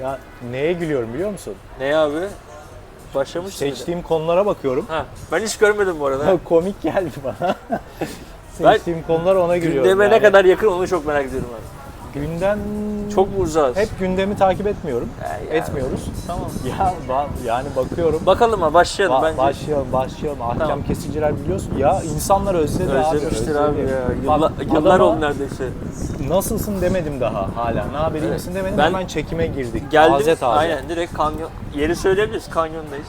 Ya neye gülüyorum biliyor musun? Ne abi? Başlamış? Seçtiğim konulara bakıyorum. Ha, ben hiç görmedim bu arada. Komik geldi bana. Seçtiğim konular ona gülüyorum. Gündeme ne yani. kadar yakın onu çok merak ediyorum abi. Gündem... Çok uzağız? Hep gündemi takip etmiyorum. Ya, ya. Etmiyoruz. Tamam. Ya ba- yani bakıyorum. Bakalım ha başlayalım Ba- bence. başlayalım, başlayalım. Ahkam Tamam. kesiciler biliyorsun. Ya insanlar özledi, Özlemiştir abi. abi özledi. ya. Bak, Yılla, yıllar adama oldu neredeyse. Nasılsın demedim daha hala. Ne haber iyi Evet. misin demedim. Ben Hemen çekime girdik. Geldim. Taze taze. Aynen direkt kanyon. Yeri söyleyebiliriz. Kanyondayız.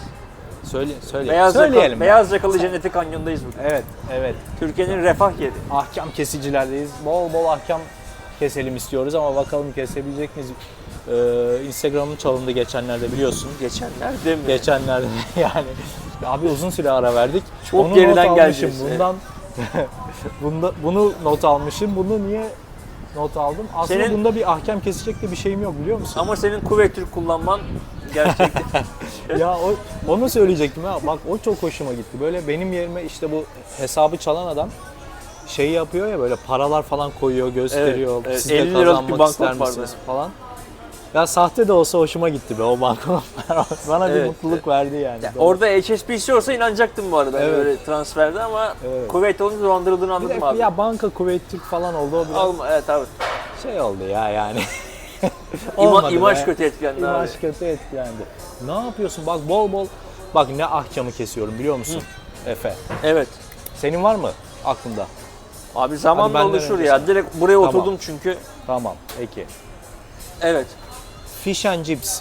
Söyle, söyle. Beyaz Söyleyelim. yakalı, ya. beyaz yakalı cenneti kanyondayız bugün. Evet, evet. Türkiye'nin refah yeri. Ahkam kesicilerdeyiz. Bol bol ahkam keselim istiyoruz ama bakalım kesebilecek miyiz? Ee, Instagram'ın çalındı geçenlerde biliyorsun. Geçenlerde mi? Geçenlerde yani abi uzun süre ara verdik. Çok Onu geriden işte. Bundan bunda, bunu not almışım. Bunu niye not aldım? Aslında Senin- bunda bir ahkam kesecek de bir şeyim yok biliyor musun? Ama senin kuvvet Türk kullanman gerçekten. ya o, onu söyleyecektim ha. Bak o çok hoşuma gitti. Böyle benim yerime işte bu hesabı çalan adam şey yapıyor ya böyle paralar falan koyuyor, gösteriyor. Evet, evet. Siz de 50 liralık bir banknot misiniz falan. Ya sahte de olsa hoşuma gitti be o banknot. Bana bir Evet, mutluluk verdi yani. Doğru. Orada HSBC olsa inanacaktım bu arada hani Evet. böyle transferde ama Evet. kuvvet olunca dolandırıldığını Bir anladım de abi. ya banka kuvvet Türk falan oldu o biraz Alma, evet abi. şey oldu ya yani. İma, imaj be. kötü etkilendi İmaj abi. kötü etkilendi. Ne yapıyorsun? Bak bol bol bak ne ahkamı kesiyorum biliyor musun? Efe. Evet. Senin var mı aklında? Abi zamanla benden oluşur önce ya. sen. Direkt buraya Tamam. oturdum çünkü. Tamam peki. Evet. Fish and chips.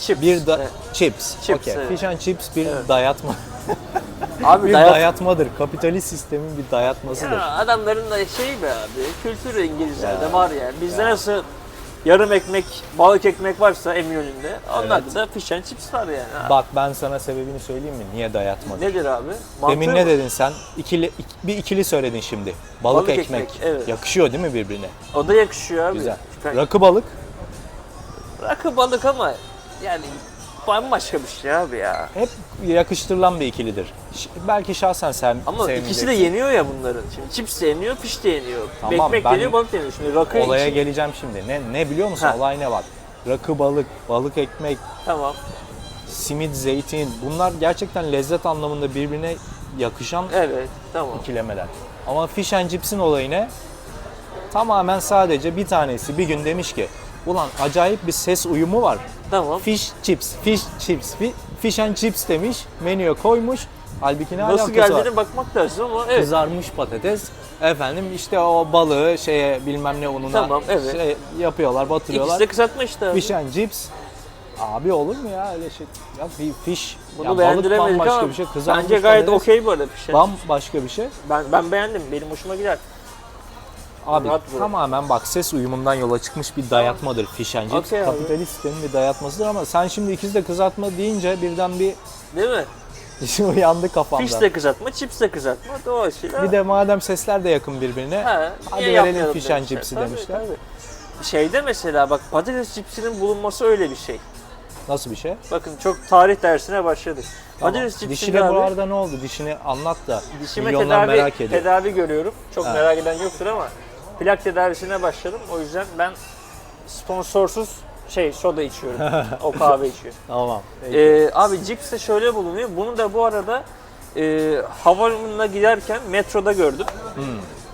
Chips. Bir da Evet. chips. Chips, Okey. evet. Fish and chips bir dayatma. Abi bir dayat- dayatmadır. Kapitalist sistemin bir dayatmasıdır. Ya adamların da şey be abi, kültürü İngilizlerde var ya. Bizde nasıl yarım ekmek, balık ekmek varsa Eminönü'nde, onlarda da fish and chips var yani. Bak ben sana sebebini söyleyeyim mi? Niye dayatmadır? Nedir abi? Demin Mantığı ne mı? dedin sen? İkili, ik- bir ikili söyledin şimdi. Balık, Balık ekmek. ekmek, evet. Yakışıyor değil mi birbirine? O da yakışıyor abi. Güzel. Rakı balık. Rakı balık ama yani bambaşka bir şey abi ya. hep yakıştırılan bir ikilidir. Ş- belki şahsen sen Ama ikisi de sevmeyeceksin. yeniyor ya bunların. Şimdi chips de yeniyor, piş de yeniyor. Tamam, Ekmek ben- yeniyor, balık da yeniyor. Şimdi rakı Olaya için... geleceğim şimdi. Ne ne biliyor musun? Ha. Olay ne var? Rakı balık, balık ekmek, Tamam. simit, zeytin bunlar gerçekten lezzet anlamında birbirine yakışan Evet, tamam. ikilemeler. Ama fish and chips'in olayı ne? Tamamen sadece bir tanesi bir gün demiş ki ulan acayip bir ses uyumu var. Tamam. Fish chips, fish chips, fi- fish and chips demiş. Menüye koymuş. Halbuki ne Nasıl alakası var? geldiğine bakmak lazım ama evet. Kızarmış patates. Efendim işte o balığı şeye bilmem ne ununa Tamam, evet. şey yapıyorlar, batırıyorlar. İkisi de kızartma işte abi. Fish and chips. Abi olur mu ya öyle şey? Ya bir fish, Bunu ya balık beğendiremedik bambaşka ama bir şey. Kızarmış bence gayet patates okey bu arada pişen. Bambaşka bir şey. Ben, ben beğendim, benim hoşuma gider. Abi Rahat bırak. tamamen bak ses uyumundan yola çıkmış bir dayatmadır chips. Okey abi. Kapitalist sistemin bir dayatmasıdır ama sen şimdi ikisi de kızartma deyince birden bir Değil mi? uyandı kafamda. Fish de kızartma, chips de kızartma. Dolayısıyla... Bir de madem sesler de yakın birbirine Ha, hadi niye verelim yapmayalım and demişler. chips'i Tabii, demişler. tabii. Şeyde mesela bak patates cipsinin bulunması öyle bir şey. Nasıl bir şey? Bakın çok tarih dersine başladık. Tamam. Patates cipsinde Dişine abi, bu arada ne oldu? Dişini anlat da dişime milyonlar tedavi, merak ediyor. tedavi görüyorum. Çok merak eden yoktur ama plak tedavisine başladım. O yüzden ben sponsorsuz şey soda içiyorum. o kahve içiyor. Tamam. Ee, abi cips de şöyle bulunuyor. Bunu da bu arada e, havalimanına giderken metroda gördüm. Hmm.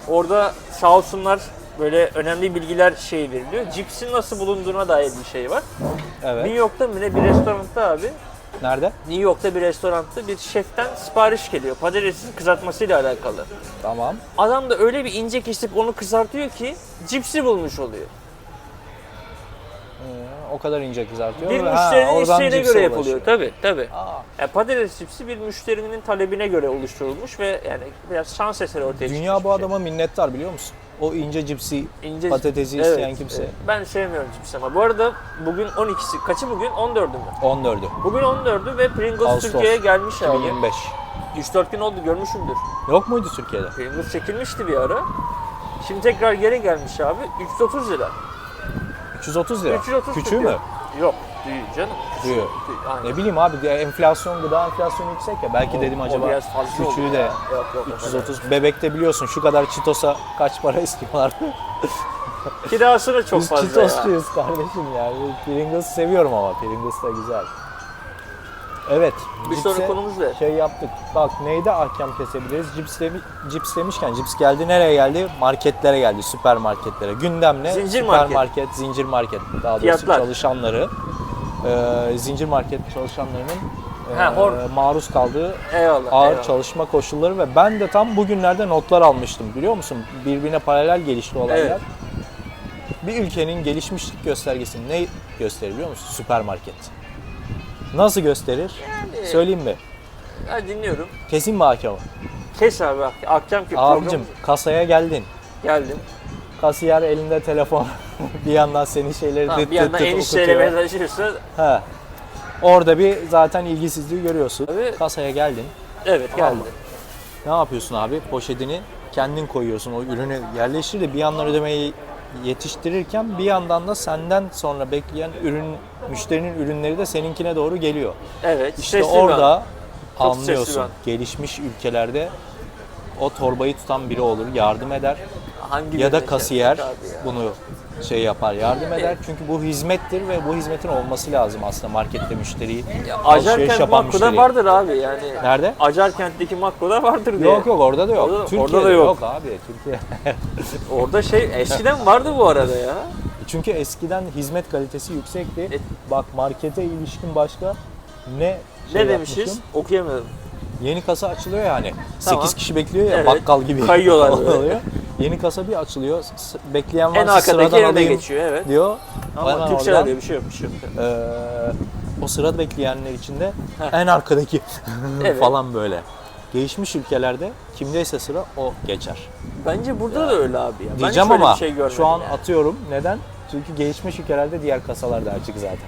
Orada sağ olsunlar böyle önemli bilgiler şey veriliyor. Cipsin nasıl bulunduğuna dair bir şey var. evet. New York'ta mı ne bir restoranda abi Nerede? New York'ta bir restoranda bir şeften sipariş geliyor. Patatesin kızartmasıyla alakalı. Tamam. Adam da öyle bir ince kesip onu kızartıyor ki cipsi bulmuş oluyor. Ee, o kadar ince kızartıyor. Bir Ha, müşterinin oradan isteğine göre ulaşıyor. yapılıyor. Tabii. Aa, Yani patates cipsi bir müşterinin talebine göre oluşturulmuş ve yani biraz şans eseri ortaya dünya bu şey. adama minnettar biliyor musun? O ince cipsi İnce patatesi Evet, isteyen kimse. Ben sevmiyorum cips ama. Bu arada bugün 12'si. Kaçı bugün? 14'ü mü? 14'ü. Bugün 14'ü ve Pringles Ağustos Türkiye'ye gelmiş abi. 2025. 3-4 gün oldu görmüşümdür. Yok muydu Türkiye'de? Pringles çekilmişti bir ara. Şimdi tekrar geri gelmiş abi. 330 lira. 330 lira. 330 Küçüğü mü? Yok. Duyuyor canım. Duyuyor. Aynen. Ne bileyim abi de enflasyon gıda enflasyonu yüksek ya belki O- dedim acaba küçüğü de ya. Yok, yok, o kadar. 330 bebekte biliyorsun şu kadar çitosa kaç para istiyorlar. Kirası da çok Biz fazla ya. çitosçuyuz kardeşim yani. Pringles seviyorum ama Pringles da güzel. Evet. Bir sonraki konumuz ne? Şey yaptık. Bak neyde ahkam kesebiliriz? Cips, demi- cips demişken cips geldi nereye geldi? Marketlere geldi, süpermarketlere. Gündem ne? Zincir market. Süpermarket, zincir market. Daha doğrusu Fiyatlar. çalışanları, e, zincir market çalışanlarının Ha, hor- maruz kaldığı Eyvallah. ağır eyvallah. çalışma koşulları ve ben de tam bugünlerde notlar almıştım biliyor musun? Birbirine paralel gelişti olaylar. Evet. Bir ülkenin gelişmişlik göstergesi ne gösterir biliyor musun? Süpermarket. Nasıl gösterir? Yani- Söyleyeyim mi? Ha, dinliyorum. Kesin mi hakem? Kes abi bak. Akşam ki Abicim kasaya geldin. geldim. Kasiyer elinde telefon. bir yandan senin şeyleri Tamam, tıt bir yandan tıt enişteyle mesajlaşırsa He. Orada bir zaten ilgisizliği görüyorsun. Tabii. Kasaya geldin. evet Tamam geldi. mı? Ne yapıyorsun abi? Poşetini kendin koyuyorsun. O ürünü yerleştir de bir yandan ödemeyi yetiştirirken bir yandan da senden sonra bekleyen ürün müşterinin ürünleri de seninkine doğru geliyor. Evet. İşte orada Çok anlıyorsun. ben. Gelişmiş ülkelerde o torbayı tutan biri olur, yardım eder. Hangi Ya da şey kasiyer ya? bunu şey yapar, yardım eder. Çünkü bu hizmettir ve bu hizmetin olması lazım aslında markette müşteriyi. alışveriş Acarkent yapan Makro'da vardır abi yani. Nerede? Acarkent'teki Makro'da vardır diye. Yok yok orada da yok. Orada- Türkiye'de orada da yok. yok abi. Türkiye. Orada şey eskiden vardı bu arada ya. Çünkü eskiden hizmet kalitesi yüksekti. E- Bak markete ilişkin başka ne şey ne demişiz? yapmışım? Okuyamadım. Yeni kasa açılıyor yani. Tamam. 8 kişi bekliyor ya Evet. bakkal gibi. Kayıyorlar oluyor. Yeni kasa bir açılıyor. S- Bekleyen En varsa arkadaki sıradan yerine alayım geçiyor evet. diyor. Ama Hemen Türkçe oradan, bir şey yok bir şey yok. eee, o sırada bekleyenler içinde Heh. en arkadaki Evet. falan böyle. Gelişmiş ülkelerde kimdeyse sıra o geçer. Bence burada da öyle abi ya. Ben Diyeceğim öyle ama bir şey görmedim şu an ya. atıyorum. Neden? Çünkü gelişmiş ülkelerde diğer kasalar da açık zaten.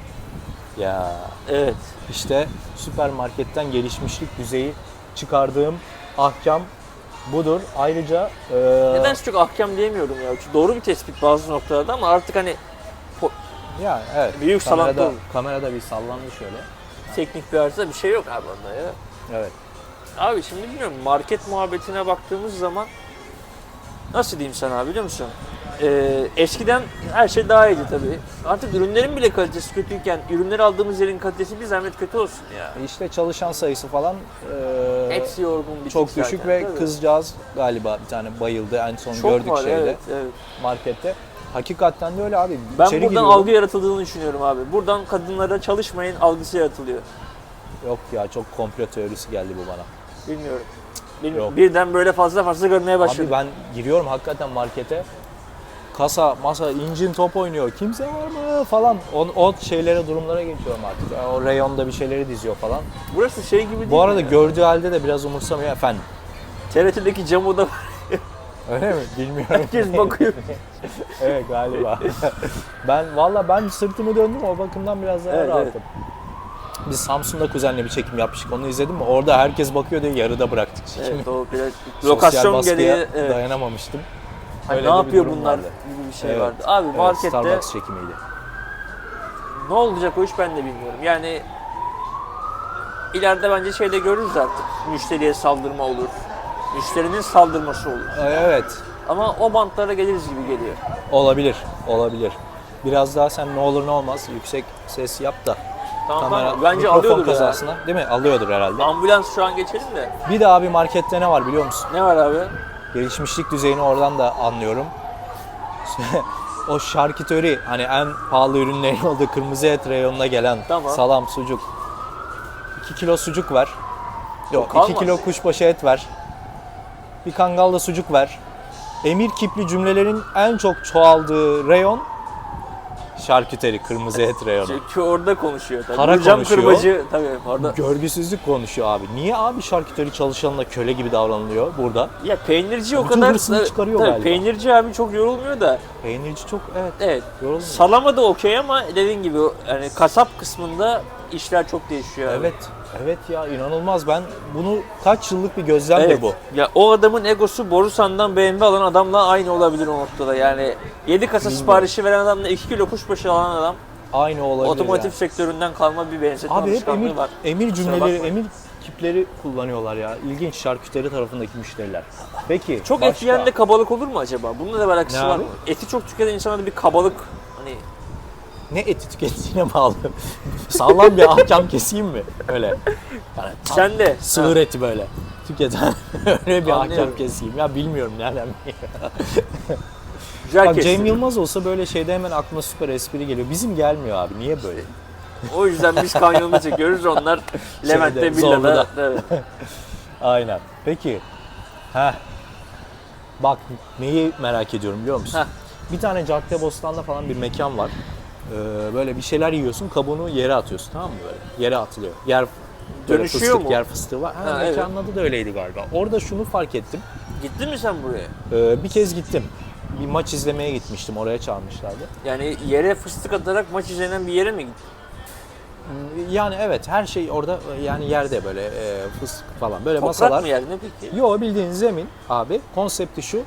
Ya Evet. işte süpermarketten gelişmişlik düzeyi çıkardığım ahkam budur. Ayrıca e, Neden çok ahkam diyemiyorum ya. Çünkü doğru bir tespit bazı noktalarda ama artık hani yani evet. Büyük kamerada, kamerada bir sallandı şöyle. teknik bir arıza bir şey yok abi onda ya. Evet. Abi şimdi bilmiyorum market muhabbetine baktığımız zaman nasıl diyeyim sana biliyor musun? Ee, eskiden her şey daha iyiydi tabii. Artık ürünlerin bile kalitesi kötüyken ürünleri aldığımız yerin kalitesi bir zahmet kötü olsun ya. İşte çalışan sayısı falan e, Hepsi yorgun bitik çok zaten, düşük ve tabii. kızcağız galiba bir tane bayıldı en son çok gördük var şeyde evet, evet. markette. Hakikaten de öyle abi. Ben İçeri buradan giriyorum. algı yaratıldığını düşünüyorum abi. Buradan kadınlara çalışmayın algısı yaratılıyor. Yok ya çok komplo teorisi geldi bu bana. Bilmiyorum. Bilmiyorum. Yok. Birden böyle fazla fazla görmeye başladım. Abi ben giriyorum hakikaten markete. Kasa, masa, incin top oynuyor. Kimse var mı falan. O, o şeylere, durumlara geçiyorum artık. Yani o reyonda bir şeyleri diziyor falan. Burası şey gibi değil Bu arada mi? gördüğü halde de biraz umursamıyor efendim. TRT'deki camuda Öyle mi? Bilmiyorum. herkes bakıyor. evet galiba. ben valla ben sırtımı döndüm o bakımdan biraz daha Evet, rahatım. Biz Samsun'da kuzenle bir çekim yapmıştık. Onu izledin mi? Orada herkes bakıyor diye yarıda bıraktık çekimi. evet o biraz lokasyon gereği evet. dayanamamıştım. Hani ne yapıyor bunlar vardı. gibi bir şey Evet, vardı. Abi Evet, markette Starbucks çekimiydi. ne olacak o iş ben de bilmiyorum. Yani ileride bence şeyde görürüz artık. Müşteriye saldırma olur. Müşterinin saldırması olur. Evet. Ama o bantlara geliriz gibi geliyor. Olabilir, olabilir. Biraz daha sen ne olur ne olmaz yüksek ses yap da Tamam kamera tamam. Bence alıyordur ya. kazasına değil mi? Alıyordur herhalde. Ambulans şu an geçelim de. Bir de abi markette ne var biliyor musun? Ne var abi? Gelişmişlik düzeyini oradan da anlıyorum. o şarküteri hani en pahalı ürünlerin olduğu kırmızı et reyonuna gelen Tamam. salam, sucuk. 2 kilo sucuk ver. Yok 2 kalmaz. kilo kuşbaşı et ver. Bir kangalda sucuk ver. Emir kipli cümlelerin en çok çoğaldığı reyon şarküteri, kırmızı et reyonu. Çünkü orada konuşuyor tabii. Para Bu cam konuşuyor. kırbacı tabii orada. Görgüsüzlük konuşuyor abi. Niye abi şarküteri çalışanına köle gibi davranılıyor burada? Ya peynirci o Bütün kadar hırsını çıkarıyor tabii galiba. Peynirci abi çok yorulmuyor da. Peynirci çok evet Evet. yorulmuyor. Salama da okey ama dediğin gibi yani kasap kısmında işler çok değişiyor abi. Evet, evet ya inanılmaz. Ben bunu kaç yıllık bir gözlemdir Evet. bu. Ya o adamın egosu Borusan'dan BMW alan adamla aynı olabilir o noktada. Yani 7 kasa Bilmiyorum. siparişi veren adamla 2 kilo kuşbaşı alan adam aynı olabilir. Otomotiv yani. sektöründen kalma bir benzetme Abi hep emir, var. emir cümleleri, emir kipleri kullanıyorlar ya. İlginç şarküteri tarafındaki müşteriler. Peki Çok başka? et yiyen de kabalık olur mu acaba? Bununla da bir alakası Ne var mı? Eti çok tüketen insana da bir kabalık hani Ne eti tükettiğine bağlı. Sağlam bir ahkam keseyim mi? Öyle. Yani tam sen de sığır eti böyle. Tüketen öyle bir Anlıyorum. ahkam keseyim. Ya bilmiyorum nereden güzel Bak. Cem Yılmaz olsa böyle şeyde hemen aklıma süper espri geliyor. Bizim gelmiyor abi. Niye böyle? O yüzden biz kanyonunu çekiyoruz. Onlar Levent'te villada. Evet. Aynen. Peki. Heh. Bak neyi merak ediyorum biliyor musun? Heh. Bir tane Caddebostan'da falan bir mekan var. Ee, böyle bir şeyler yiyorsun, kabuğunu yere atıyorsun tamam mı böyle? Yere atılıyor. Yer böyle Dönüşüyor fıstık, mu? yer fıstığı var. Ha, Ha, evet. mekanın adı da öyleydi galiba. Orada şunu fark ettim. Gittin mi sen buraya? Ee, bir kez gittim. Bir maç izlemeye gitmiştim. Oraya çağırmışlardı. Yani yere fıstık atarak maç izlenen bir yere mi gittin? Yani evet her şey orada yani yerde böyle e, fıstık falan. Böyle Toprak masalar. mı yer ne peki? Yo bildiğin zemin abi. Konsepti şu.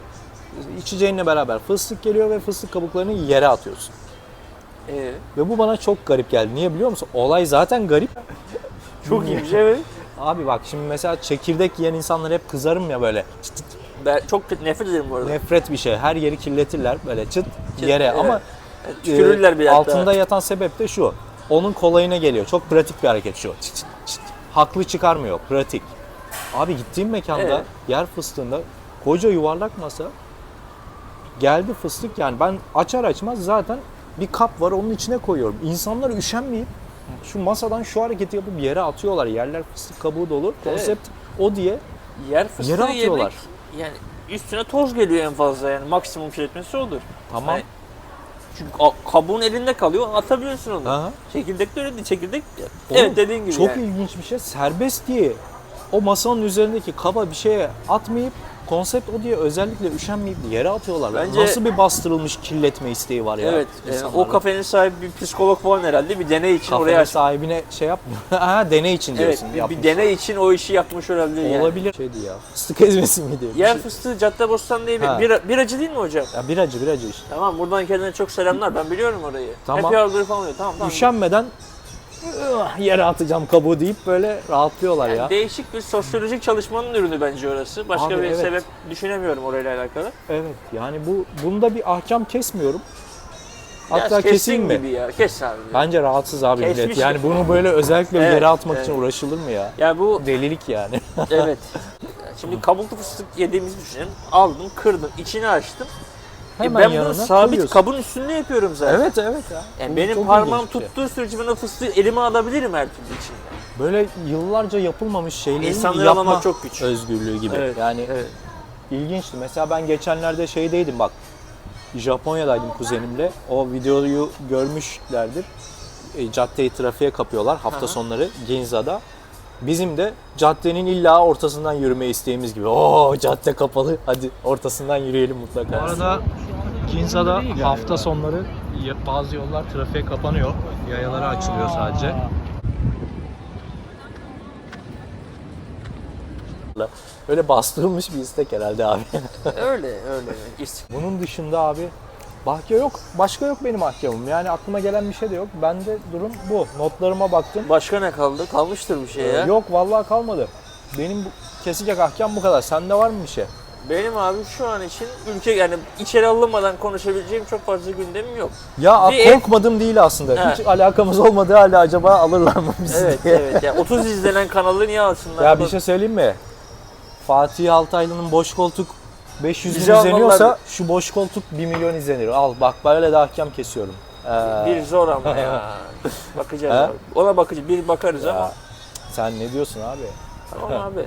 içeceğinle beraber fıstık geliyor ve fıstık kabuklarını yere atıyorsun. Ee, Ve bu bana çok garip geldi. Niye biliyor musun? Olay zaten garip. çok iyi bir şey evet. Abi bak şimdi mesela çekirdek yiyen insanlar hep kızarım ya böyle. Çıt çıt, Ben çok kötü nefret ederim bu arada. nefret bir şey. Her yeri kirletirler böyle çıt, Çıt, yere evet. ama Yani Tükürürler e, bir hatta. altında yatan sebep de şu. Onun kolayına geliyor. Çok pratik bir hareket şu. Çıt çıt çıt. Haklı çıkarmıyor. Pratik. Abi gittiğim mekanda Evet. yer fıstığında koca yuvarlak masa geldi fıstık yani ben açar açmaz zaten bir kap var onun içine koyuyorum. İnsanlar üşenmeyip şu masadan şu hareketi yapıp yere atıyorlar. Yerler fıstık kabuğu dolu. Evet. Konsept o diye Yer fıstığı Yere yemek atıyorlar. yani üstüne toz geliyor en fazla yani maksimum kirletmesi odur. tamam. Yani çünkü kabuğun elinde kalıyor atabiliyorsun onu. Aha. Çekirdek de öyle değil. Çekirdek Oğlum, evet dediğin gibi Çok yani. ilginç bir şey. Serbest diye o masanın üzerindeki kaba bir şeye atmayıp konsept o diye özellikle üşenmeyip yere atıyorlar. Bence- Nasıl bir bastırılmış kirletme isteği var ya. Evet, e, o kafenin sahibi bir psikolog falan herhalde bir deney için Kafenin oraya sahibine şey yapmıyor. ha deney için Evet, diyorsun. bir, bir yapmış. deney için o işi yapmış olabilir yani. Olabilir. Şeydi ya. Fıstık ezmesi miydi? Bir Yer şey- fıstığı Caddebostan diye bir Ha. bira, biracı değil mi hocam? Ya biracı biracı işte. Tamam buradan kendine çok selamlar. Ben biliyorum orayı. Tamam. Happy Hour'ları falan oluyor. Tamam tamam. Üşenmeden "Ih, yere atacağım kabuğu deyip böyle rahatlıyorlar Yani ya. Değişik bir sosyolojik çalışmanın ürünü bence orası. Başka Abi, bir evet. sebep düşünemiyorum orayla alakalı. Evet yani bu bunda bir ahkam kesmiyorum. Hatta Biraz keseyim mi? gibi ya. Kes abi. Bence rahatsız abi millet. Kesmiş. Yani bunu böyle özellikle Evet, yere atmak evet. için uğraşılır mı ya? Ya bu Delilik yani. evet. Şimdi kabuklu fıstık yediğimizi düşünelim. Aldım, kırdım, içini açtım. E Hemen ben bunu sabit koyuyorsun. kabın üstünde yapıyorum zaten. Evet evet ya. Yani Bu benim parmağım şey. tuttuğu sürece ben o fıstığı elime alabilirim her türlü içinde. Böyle yıllarca yapılmamış şeyleri İnsanları yapma çok güç. özgürlüğü gibi. Evet, Yani evet. ilginçti. Mesela ben geçenlerde şeydeydim bak. Japonya'daydım kuzenimle. O videoyu görmüşlerdir. E, caddeyi trafiğe kapıyorlar hafta Aha. sonları Ginza'da. Bizim de caddenin illa ortasından yürüme isteğimiz gibi. Oo cadde kapalı. Hadi ortasından yürüyelim mutlaka. Bu arada Ginza'da hafta sonları bazı yollar trafiğe kapanıyor. Yayalara açılıyor sadece. Öyle bastırılmış bir istek herhalde abi. öyle öyle. Bunun dışında abi bahçe yok. Başka yok benim ahkamım. Yani aklıma gelen bir şey de yok. Bende durum bu. Notlarıma baktım. Başka ne kaldı? Kalmıştır bir şey ya. Yok vallahi kalmadı. Benim bu, kesecek ahkam bu kadar. Sende var mı bir şey? Benim abi şu an için ülke yani içeri alınmadan konuşabileceğim çok fazla gündemim yok. Ya Bir ev- korkmadım değil aslında. Evet. Hiç alakamız olmadığı halde acaba alırlar mı bizi Evet diye. evet. Ya 30 izlenen kanalı niye alsınlar? Ya bir şey söyleyeyim mi? Fatih Altaylı'nın boş koltuk 500 bin izleniyorsa almalılar. şu boş koltuk 1 milyon izlenir. Al bak böyle de ahkam kesiyorum. Ee, Bir zor ama ya. Bakacağız abi. Ona bakacağız. Bir bakarız ya, ama. sen ne diyorsun abi? Tamam abi.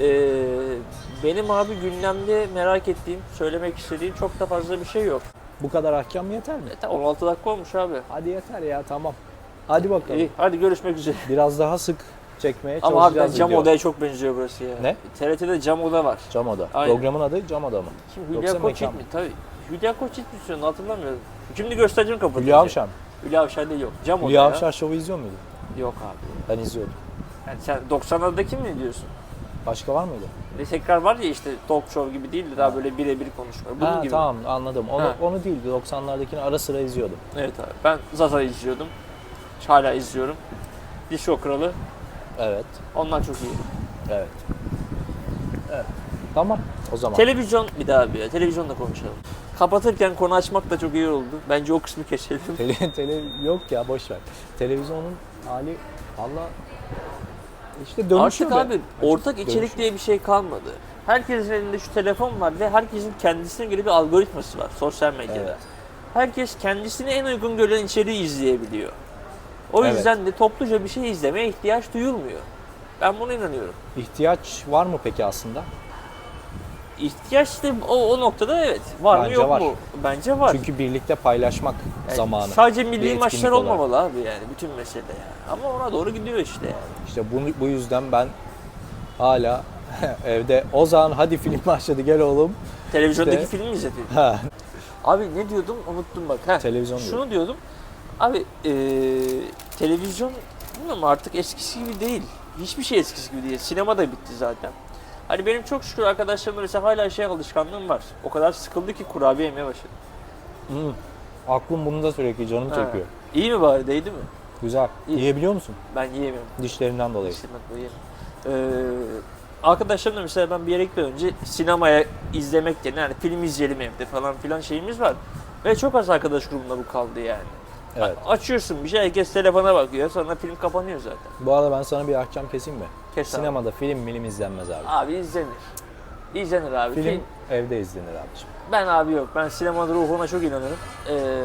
Ee, benim abi gündemde merak ettiğim, söylemek istediğim çok da fazla bir şey yok. Bu kadar ahkam yeter mi? Tamam, 16 dakika olmuş abi. Hadi yeter ya tamam. Hadi bakalım. İyi, hadi görüşmek üzere. Biraz daha sık çekmeye Ama çalışacağız harbiden cam video. odaya çok benziyor burası ya. Ne? TRT'de cam oda var. Cam oda. Aynen. Programın adı Cam Oda mı? Kim? Yoksa Hülya Koçyiğit mekan mi? Tabii. Hülya Koçyiğit mi istiyorsun? Hatırlamıyorum. Şimdi göstereceğim kapatınca. Hülya Avşar. mı? Hülya Avşar değil yok. Cam oda Hülya ya. Avşar şovu izliyor muydun? Yok abi. Ben izliyordum. Yani sen 90'lardaki mi diyorsun? Başka var mıydı? Ve tekrar var ya işte talk show gibi değil de daha böyle birebir konuşma. Bunun ha, gibi. tamam anladım. Onu, Ha. onu değil 90'lardakini ara sıra izliyordum. Evet abi. Ben Zaza izliyordum. Hala izliyorum. Diş Show Kralı. Evet. Ondan çok iyi. Evet. Evet. Tamam o zaman. Televizyon bir daha bir ya. Televizyonda konuşalım. Kapatırken konu açmak da çok iyi oldu. Bence o kısmı keselim. Tele, tele, yok ya boş ver. Televizyonun hali valla işte Artık be. abi ortak içerik dönüşüyor. diye bir şey kalmadı. Herkesin elinde şu telefon var ve herkesin kendisine göre bir algoritması var sosyal medyada. Evet. Herkes kendisine en uygun görülen içeriği izleyebiliyor. O Evet. yüzden de topluca bir şey izlemeye ihtiyaç duyulmuyor. Ben buna inanıyorum. İhtiyaç var mı peki aslında? İhtiyaç da o, o noktada evet. Var mı Bence yok var. mu? Bence var. Çünkü birlikte paylaşmak Yani zamanı. Sadece milli etkinlik maçlar olarak. olmamalı abi yani bütün mesele yani. Ama ona doğru gidiyor işte yani. İşte bunu, bu yüzden ben hala evde Ozan hadi film başladı gel oğlum. Televizyondaki İşte- filmi izledin. Ha, Abi ne diyordum unuttum bak. Heh, Televizyon Şunu diyordum. Abi eee, televizyon bilmiyorum artık eskisi gibi değil. Hiçbir şey eskisi gibi değil. Sinema da bitti zaten. Hani benim çok şükür arkadaşlarım mesela hala şey alışkanlığım var. O kadar sıkıldı ki kurabiye yemeye başladım. Hı. Aklım bunu da sürekli canım Ha. çekiyor. İyi mi bari değdi mi? Güzel. İyi. Yiyebiliyor musun? Ben yiyemiyorum. Dişlerinden dolayı. Kesinlikle yiyemiyorum. Ee, arkadaşlarımla mesela ben bir yere gitmeden önce sinemaya izlemek yerine yani film izleyelim evde falan filan şeyimiz var. Ve çok az arkadaş grubunda bu kaldı yani. Evet. Açıyorsun bir şey herkes telefona bakıyor sonra film kapanıyor zaten. Bu arada ben sana bir ahkam keseyim mi? Kes abi. Sinemada film film izlenmez abi. Abi izlenir. İzlenir abi. Film Film- evde izlenir abiciğim. Ben abi yok. Ben sinemanın ruhuna çok inanırım. Ee,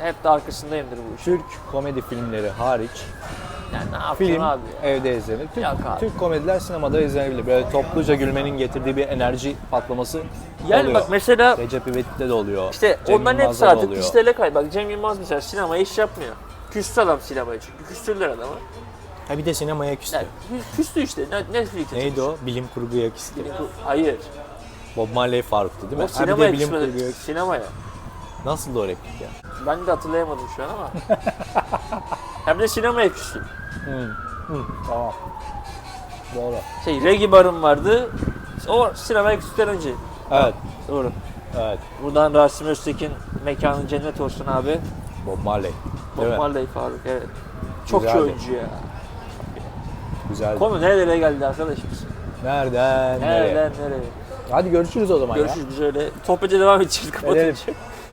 hep de arkasındayımdır bu işin. Türk komedi filmleri hariç Yani ne film abi evde izlenir. Türk, Yok abi. Türk komediler sinemada izlenebilir. Böyle topluca gülmenin getirdiği bir enerji patlaması Yani oluyor. bak mesela Recep İvedik'te de oluyor. işte Cem onların hepsi Yılmaz'da da artık oluyor. dijitale kay. Bak Cem Yılmaz mesela sinemaya iş yapmıyor. Küstü adam sinemaya çünkü. Küstürdüler adamı. Ha bir de sinemaya küstü. Yani kü- küstü işte. Ne- Netflix'te Neydi o? Bilim kurguya küstü. çalışıyor. Hayır. Bob Marley Faruk'tu değil mi? O Ha bir sinemaya de bilim küsmedi. kurguya Sinemaya. Nasıl o replik ya? Ben de hatırlayamadım şu an ama. Hem de sinemaya küstü. Hı. Hı. Tamam. Doğru. Şey Regi Bar'ın vardı. O sinemaya küstüden önce. Evet. Doğru. Evet. Buradan Rasim Öztekin mekanı cennet olsun abi. Bob Marley. Bob Değil mi? Marley Faruk evet. Çok iyi Güzeldi. oyuncu ya. Güzel. Konu nerelere geldi arkadaşımız? Nereden nereye? Nereden nereye? Hadi görüşürüz o zaman ya. Görüşürüz biz öyle. Sohbete devam edeceğiz kapatınca.